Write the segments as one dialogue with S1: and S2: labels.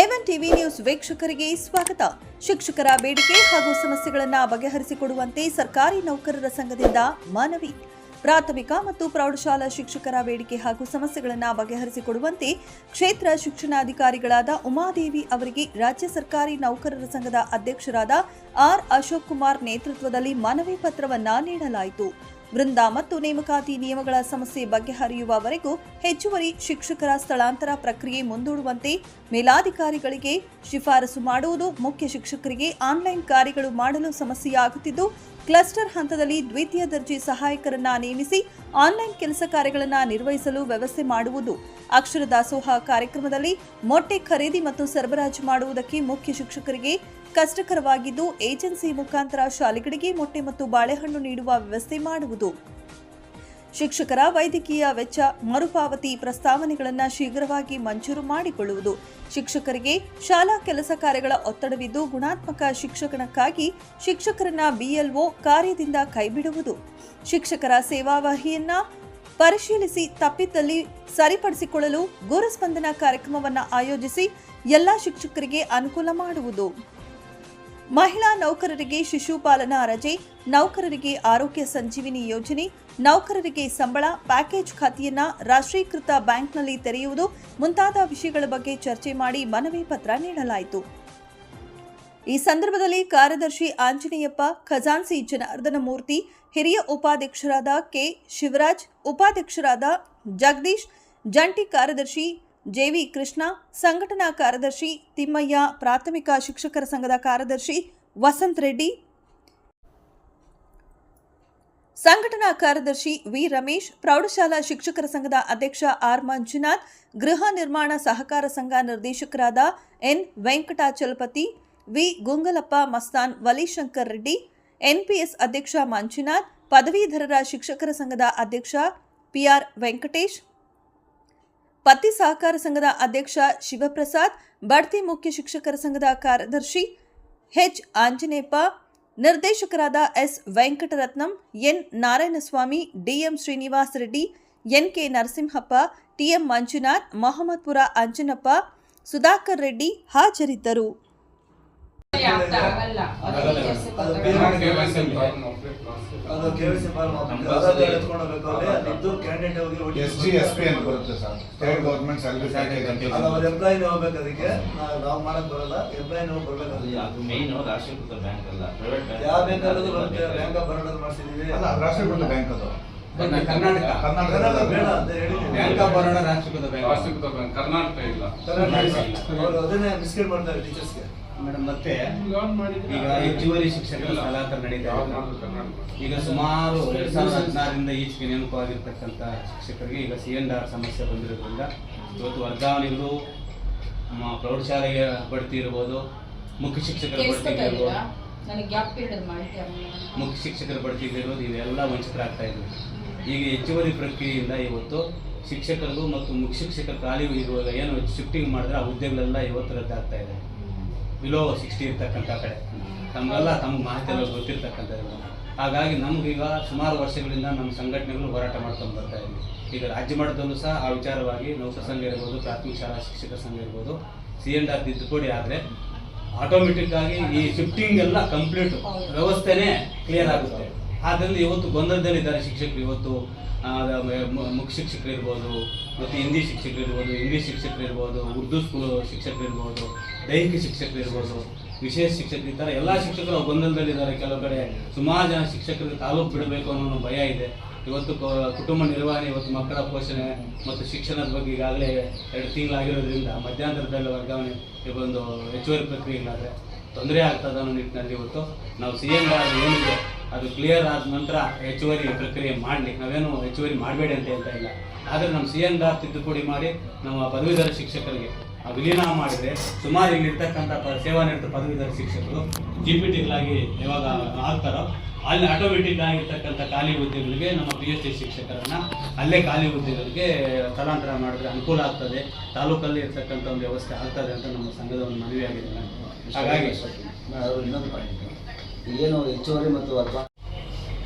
S1: A one TV news ವೀಕ್ಷಕರಿಗೆ ಸ್ವಾಗತ. ಶಿಕ್ಷಕರ ಬೇಡಿಕೆ ಹಾಗೂ ಸಮಸ್ಯೆಗಳನ್ನು ಬಗೆಹರಿಸಿಕೊಡುವಂತೆ ಸರ್ಕಾರಿ ನೌಕರರ ಸಂಘದಿಂದ ಮನವಿ. ಪ್ರಾಥಮಿಕ ಮತ್ತು ಪ್ರೌಢಶಾಲಾ ಶಿಕ್ಷಕರ ಬೇಡಿಕೆ ಹಾಗೂ ಸಮಸ್ಯೆಗಳನ್ನು ಬಗೆಹರಿಸಿಕೊಡುವಂತೆ ಕ್ಷೇತ್ರ ಶಿಕ್ಷಣಾಧಿಕಾರಿಗಳಾದ ಉಮಾದೇವಿ ಅವರಿಗೆ ರಾಜ್ಯ ಸರ್ಕಾರಿ ನೌಕರರ ಸಂಘದ ಅಧ್ಯಕ್ಷರಾದ ಆರ್ ಅಶೋಕ್ ಕುಮಾರ್ ನೇತೃತ್ವದಲ್ಲಿ ಮನವಿ ಪತ್ರವನ್ನ ನೀಡಲಾಯಿತು. ವೃಂದ ಮತ್ತು ನೇಮಕಾತಿ ನಿಯಮಗಳ ಸಮಸ್ಯೆ ಬಗೆಹರಿಯುವವರೆಗೂ ಹೆಚ್ಚುವರಿ ಶಿಕ್ಷಕರ ಸ್ಥಳಾಂತರ ಪ್ರಕ್ರಿಯೆ ಮುಂದೂಡುವಂತೆ ಮೇಲಾಧಿಕಾರಿಗಳಿಗೆ ಶಿಫಾರಸು ಮಾಡುವುದು ಮುಖ್ಯ ಶಿಕ್ಷಕರಿಗೆ ಆನ್ಲೈನ್ ಕಾರ್ಯಗಳು ಮಾಡಲು ಸಮಸ್ಯೆಯಾಗುತ್ತಿದ್ದು, ಕ್ಲಸ್ಟರ್ ಹಂತದಲ್ಲಿ ದ್ವಿತೀಯ ದರ್ಜೆ ಸಹಾಯಕರನ್ನ ನೇಮಿಸಿ ಆನ್ಲೈನ್ ಕೆಲಸ ಕಾರ್ಯಗಳನ್ನು ನಿರ್ವಹಿಸಲು ವ್ಯವಸ್ಥೆ ಮಾಡುವುದು. ಅಕ್ಷರ ದಾಸೋಹ ಕಾರ್ಯಕ್ರಮದಲ್ಲಿ ಮೊಟ್ಟೆ ಖರೀದಿ ಮತ್ತು ಸರಬರಾಜು ಮಾಡುವುದಕ್ಕೆ ಮುಖ್ಯ ಶಿಕ್ಷಕರಿಗೆ ಕಷ್ಟಕರವಾಗಿದ್ದು ಏಜೆನ್ಸಿ ಮುಖಾಂತರ ಶಾಲೆಗಳಿಗೆ ಮೊಟ್ಟೆ ಮತ್ತು ಬಾಳೆಹಣ್ಣು ನೀಡುವ ವ್ಯವಸ್ಥೆ ಮಾಡುವುದು. ಶಿಕ್ಷಕರ ವೈದ್ಯಕೀಯ ವೆಚ್ಚ, ಮರುಪಾವತಿ ಪ್ರಸ್ತಾವನೆಗಳನ್ನು ಶೀಘ್ರವಾಗಿ ಮಂಜೂರು ಮಾಡಿಕೊಳ್ಳುವುದು. ಶಿಕ್ಷಕರಿಗೆ ಶಾಲಾ ಕೆಲಸ ಕಾರ್ಯಗಳ ಒತ್ತಡವಿದ್ದು ಗುಣಾತ್ಮಕ ಶಿಕ್ಷಕನಕ್ಕಾಗಿ ಶಿಕ್ಷಕರನ್ನ ಬಿಎಲ್ಒ ಕಾರ್ಯದಿಂದ ಕೈಬಿಡುವುದು. ಶಿಕ್ಷಕರ ಸೇವಾವಹಿಯನ್ನ ಪರಿಶೀಲಿಸಿ ತಪ್ಪಿದ್ದಲ್ಲಿ ಸರಿಪಡಿಸಿಕೊಳ್ಳಲು ಗುರುಸ್ಪಂದನ ಕಾರ್ಯಕ್ರಮವನ್ನು ಆಯೋಜಿಸಿ ಎಲ್ಲಾ ಶಿಕ್ಷಕರಿಗೆ ಅನುಕೂಲ ಮಾಡುವುದು. ಮಹಿಳಾ ನೌಕರರಿಗೆ ಶಿಶುಪಾಲನಾ ರಜೆ, ನೌಕರರಿಗೆ ಆರೋಗ್ಯ ಸಂಜೀವಿನಿ ಯೋಜನೆ, ನೌಕರರಿಗೆ ಸಂಬಳ, ಪ್ಯಾಕೇಜ್ ಖಾತೆಯನ್ನ ರಾಷ್ಟ್ರೀಕೃತ ಬ್ಯಾಂಕ್ನಲ್ಲಿ ತೆರೆಯುವುದು ಮುಂತಾದ ವಿಷಯಗಳ ಬಗ್ಗೆ ಚರ್ಚೆ ಮಾಡಿ ಮನವಿ ಪತ್ರ ನೀಡಲಾಯಿತು. ಈ ಸಂದರ್ಭದಲ್ಲಿ ಕಾರ್ಯದರ್ಶಿ ಆಂಜನೇಯಪ್ಪ ಖಜಾನ್ಸಿ ಜನಾರ್ದನ ಮೂರ್ತಿ, ಹಿರಿಯ ಉಪಾಧ್ಯಕ್ಷರಾದ ಕೆ ಶಿವರಾಜ್, ಉಪಾಧ್ಯಕ್ಷರಾದ ಜಗದೀಶ್, ಜಂಟಿ ಕಾರ್ಯದರ್ಶಿ ಜೆವಿ ಕೃಷ್ಣ, ಸಂಘಟನಾ ಕಾರ್ಯದರ್ಶಿ ತಿಮ್ಮಯ್ಯ, ಪ್ರಾಥಮಿಕ ಶಿಕ್ಷಕರ ಸಂಘದ ಕಾರ್ಯದರ್ಶಿ ವಸಂತ್ ರೆಡ್ಡಿ. ಸಂಘಟನಾ ಕಾರ್ಯದರ್ಶಿ ವಿ ರಮೇಶ್, ಪ್ರೌಢಶಾಲಾ ಶಿಕ್ಷಕರ ಸಂಘದ ಅಧ್ಯಕ್ಷ ಆರ್ ಮಂಜುನಾಥ್, ಗೃಹ ನಿರ್ಮಾಣ ಸಹಕಾರ ಸಂಘ ನಿರ್ದೇಶಕರಾದ N Venkatachalapathi, V Gungalappa Mastan, Valishankar Reddy, NPS ಅಧ್ಯಕ್ಷ ಮಂಜುನಾಥ್, ಪದವೀಧರರ ಶಿಕ್ಷಕರ ಸಂಘದ ಅಧ್ಯಕ್ಷ ಪಿಆರ್ ವೆಂಕಟೇಶ್ ಪತ್ತಿ ಸಹಕಾರ ಸಂಘದ ಅಧ್ಯಕ್ಷ ಶಿವಪ್ರಸಾದ್, ಬಡ್ತಿ ಮುಖ್ಯ ಶಿಕ್ಷಕರ ಸಂಘದ ಕಾರ್ಯದರ್ಶಿ ಹೆಚ್ ಆಂಜನೇಯಪ್ಪ ನಿರ್ದೇಶಕರಾದ S. Venkataratnam, N. Narayanaswamy DM Srinivas Reddy, N. K. Narasimhappa TM Manjunath, Mohammadpura Anjanappa, Sudhakar Reddy ಹಾಜರಿದ್ದರು.
S2: ಅದು
S3: ಅದು ಕೆವೈಸಿ ಫಾರ್ಮ್ ಆಧಾರ್ ಎತ್ಕೊಂಡು ಹೋಗ್ಬೇಕು ಅಲ್ಲಿ ಅಲ್ಲಿದ್ದು ಕ್ಯಾಂಡಿಡೇಟ್ ಹೋಗಿ
S4: ಎಸ್ ಜಿ ಎಸ್ ಪಿ ಅಂತ ಬರುತ್ತೆ sir. State government salary package ಅಂತ
S3: ಅಲ್ಲ ಅವ್ರ ಹೋಗ್ಬೇಕು ಅದಕ್ಕೆ. ನಾವು ನಾವು ಮಾಡಕ್ ಬರಲ್ಲ. ಬರ್ಬೇಕು
S5: ಅದು ಮೇನ್ ರಾಷ್ಟ್ರೀಕೃತ ಬ್ಯಾಂಕ್ ಅಲ್ಲ. ಪ್ರೈವೇಟ್ ಬ್ಯಾಂಕ್
S3: ಯಾವ ಬ್ಯಾಂಕ್ ಅಲ್ಲದು ಬರುತ್ತೆ. ಬ್ಯಾಂಕ್ ಆಫ್ ಬರೋಡ ಮಾಡಿಸಿದೀವಿ.
S4: ಅಲ್ಲ ಅದು ರಾಷ್ಟ್ರೀಕೃತ ಬ್ಯಾಂಕ್ ಅದು.
S6: ಕರ್ನಾಟಕ.
S3: ಬೇಡ ಅಂತ ಹೇಳಿ
S6: ಬ್ಯಾಂಕ್ ಆಫ್ ಬರೋಡ ರಾಷ್ಟ್ರೀಕೃತ ಬ್ಯಾಂಕ್
S7: ರಾಷ್ಟ್ರೀಕೃತ ಬ್ಯಾಂಕ್ ಕರ್ನಾಟಕ ಇಲ್ಲ.
S3: ಅವರು ಅದನ್ನೇ ಮಿಸ್ಕೇಟ್ ಮಾಡ್ತಾರೆ ಟೀಚರ್ಸ್ಗೆ
S6: ಮೇಡಮ್ ಮತ್ತೆ
S7: ಲೋನ್ ಮಾಡಿದ್ರೆ
S6: ಈಗ ಹೆಚ್ಚುವರಿ ಶಿಕ್ಷಕರ ಸ್ಥಳಾಂತರ ನಡೀತಾ ಇದೆ. ಈಗ ಸುಮಾರು ಎರಡ್ ಸಾವಿರದ ಹದಿನಾರರಿಂದ ಈಚೆಗೆ ನೇಮಕವಾಗಿರ್ತಕ್ಕಂಥ ಶಿಕ್ಷಕರಿಗೆ ಈಗ ಸಿ ಎನ್ ಆರ್ ಸಮಸ್ಯೆ ಬಂದಿರೋದ್ರಿಂದ ಇವತ್ತು ವರ್ಗಾವಣೆಗಳು ಪ್ರೌಢಶಾಲೆಗೆ ಬಡ್ತಿ ಇರ್ಬೋದು ಮುಖ್ಯ ಶಿಕ್ಷಕರ ಬಡ್ತಿ ಇರ್ಬೋದು.
S2: ನನಗೆ ಗ್ಯಾಪ್ ಪೀರಿಯಡ್ ಮಾಹಿತಿ
S6: ಮುಖ್ಯ ಶಿಕ್ಷಕರ ಬಡ್ತಿ ಇರ್ಬೋದು ಇವೆಲ್ಲ ವಂಚಿತರಾಗ್ತಾ ಇದ್ವಿ ಈಗ ಹೆಚ್ಚುವರಿ ಪ್ರಕ್ರಿಯೆಯಿಂದ ಇವತ್ತು ಶಿಕ್ಷಕರಿಗೂ ಮತ್ತು ಮುಖ್ಯ ಶಿಕ್ಷಕರ ಖಾಲಿ ಇರುವಾಗ ಏನು ಶಿಫ್ಟಿಂಗ್ ಮಾಡಿದ್ರೆ ಆ ಹುದ್ದೆಗಳೆಲ್ಲ ಇವತ್ತು ರದ್ದಾಗ್ತಾ ಇದೆ. ಬಿಲೋ ಸಿಕ್ಸ್ಟಿ ಇರ್ತಕ್ಕಂಥ ಕಡೆ. ತಮಗೆಲ್ಲ ತಮ್ಗೆ ಮಾಹಿತಿ ಎಲ್ಲ ಗೊತ್ತಿರ್ತಕ್ಕಂಥದ್ದು ಹಾಗಾಗಿ ನಮಗೀಗ ಸುಮಾರು ವರ್ಷಗಳಿಂದ ನಮ್ಮ ಸಂಘಟನೆಗಳು ಹೋರಾಟ ಮಾಡ್ಕೊಂಡು ಬರ್ತಾ ಇದ್ದೀವಿ ಈಗ ರಾಜ್ಯ ಮಟ್ಟದಲ್ಲೂ ಸಹ ಆ ವಿಚಾರವಾಗಿ ನೌಕರ ಸಂಘ ಇರ್ಬೋದು, ಪ್ರಾಥಮಿಕ ಶಾಲಾ ಶಿಕ್ಷಕರ ಸಂಘ ಇರ್ಬೋದು ಸಿ ಎನ್ ಆರ್ ತಿದ್ದುಪಡಿ ಆದರೆ ಆಟೋಮೆಟಿಕ್ ಆಗಿ ಈ ಶಿಫ್ಟಿಂಗ್ ಎಲ್ಲ ಕಂಪ್ಲೀಟ್ ವ್ಯವಸ್ಥೆನೇ ಕ್ಲಿಯರ್ ಆಗುತ್ತೆ. ಆದ್ದರಿಂದ ಇವತ್ತು ಗೊಂದಲದಲ್ಲಿದ್ದಾರೆ ಶಿಕ್ಷಕರು. ಇವತ್ತು ಮುಖ್ಯ ಶಿಕ್ಷಕರು ಇರ್ಬೋದು, ಮತ್ತು ಹಿಂದಿ ಶಿಕ್ಷಕರು ಇರ್ಬೋದು, ಇಂಗ್ಲೀಷ್ ಶಿಕ್ಷಕರು ಇರ್ಬೋದು, ಉರ್ದು ಸ್ಕೂಲ್ ಶಿಕ್ಷಕರು ಇರ್ಬೋದು, ದೈಹಿಕ ಶಿಕ್ಷಕರು ಇರ್ಬೋದು, ವಿಶೇಷ ಶಿಕ್ಷಕರು ಈ ಥರ ಎಲ್ಲ ಶಿಕ್ಷಕರು ಗೊಂದಲದಲ್ಲಿದ್ದಾರೆ. ಕೆಲವು ಕಡೆ ಸುಮಾರು ಜನ ಶಿಕ್ಷಕರಿಗೆ ತಾಲೂಕು ಬಿಡಬೇಕು ಅನ್ನೋ ಭಯ ಇದೆ. ಇವತ್ತು ಕುಟುಂಬ ನಿರ್ವಹಣೆ, ಇವತ್ತು ಮಕ್ಕಳ ಪೋಷಣೆ ಮತ್ತು ಶಿಕ್ಷಣದ ಬಗ್ಗೆ ಈಗಾಗಲೇ ಎರಡು ತಿಂಗಳಾಗಿರೋದ್ರಿಂದ ಮಧ್ಯಂತರದಲ್ಲಿ ವರ್ಗಾವಣೆ ಒಂದು ಹೆಚ್ಚುವರಿ ಪ್ರಕ್ರಿಯೆಗಳಾದರೆ ತೊಂದರೆ ಆಗ್ತದೆ ಅನ್ನೋ ನಿಟ್ಟಿನಲ್ಲಿ ಇವತ್ತು ನಾವು ಸಿ ಎಂ ಏನಿದೆ ಅದು ಕ್ಲಿಯರ್ ಆದ ನಂತರ ಹೆಚ್ಚುವರಿ ಪ್ರಕ್ರಿಯೆ ಮಾಡಲಿ. ನಾವೇನು ಹೆಚ್ಚುವರಿ ಮಾಡಬೇಡಿ ಅಂತ ಹೇಳ್ತಾ ಇಲ್ಲ. ಆದರೆ ನಮ್ಮ ಸಿ ಎನ್ ದಾಸ್ ತಿದ್ದುಪಡಿ ಮಾಡಿ ನಮ್ಮ ಪದವೀಧರ ಶಿಕ್ಷಕರಿಗೆ ಆ ವಿಲೀನ ಮಾಡಿದರೆ ಸುಮಾರು ಇಲ್ಲಿರ್ತಕ್ಕಂಥ ಪ ಸೇವಾ ನಿರತ ಪದವೀಧರ ಶಿಕ್ಷಕರು ಜಿ ಪಿ ಟಿಗಳಾಗಿ ಯಾವಾಗ ಆಗ್ತಾರೋ ಅಲ್ಲಿ ಆಟೋಮೆಟಿಕ್ ಆಗಿರ್ತಕ್ಕಂಥ ಖಾಲಿ ಹುದ್ದೆಗಳಿಗೆ ನಮ್ಮ ಪಿ ಎಚ್ ಡಿ ಶಿಕ್ಷಕರನ್ನು ಅಲ್ಲೇ ಖಾಲಿ ಹುದ್ದೆಗಳಿಗೆ ಸ್ಥಳಾಂತರ ಮಾಡಿದ್ರೆ ಅನುಕೂಲ ಆಗ್ತದೆ. ತಾಲೂಕಲ್ಲಿ ಇರ್ತಕ್ಕಂಥ ಒಂದು ವ್ಯವಸ್ಥೆ ಆಗ್ತದೆ ಅಂತ ನಮ್ಮ ಸಂಘದ ಒಂದು ಮನವಿ ಆಗಿದೆ ಹಾಗಾಗಿ
S8: ಇನ್ನೊಂದು ಪಾಯಿಂಟ್ ಏನು ಹೆಚ್ಚುವರಿ ಮತ್ತು ಅಲ್ವಾ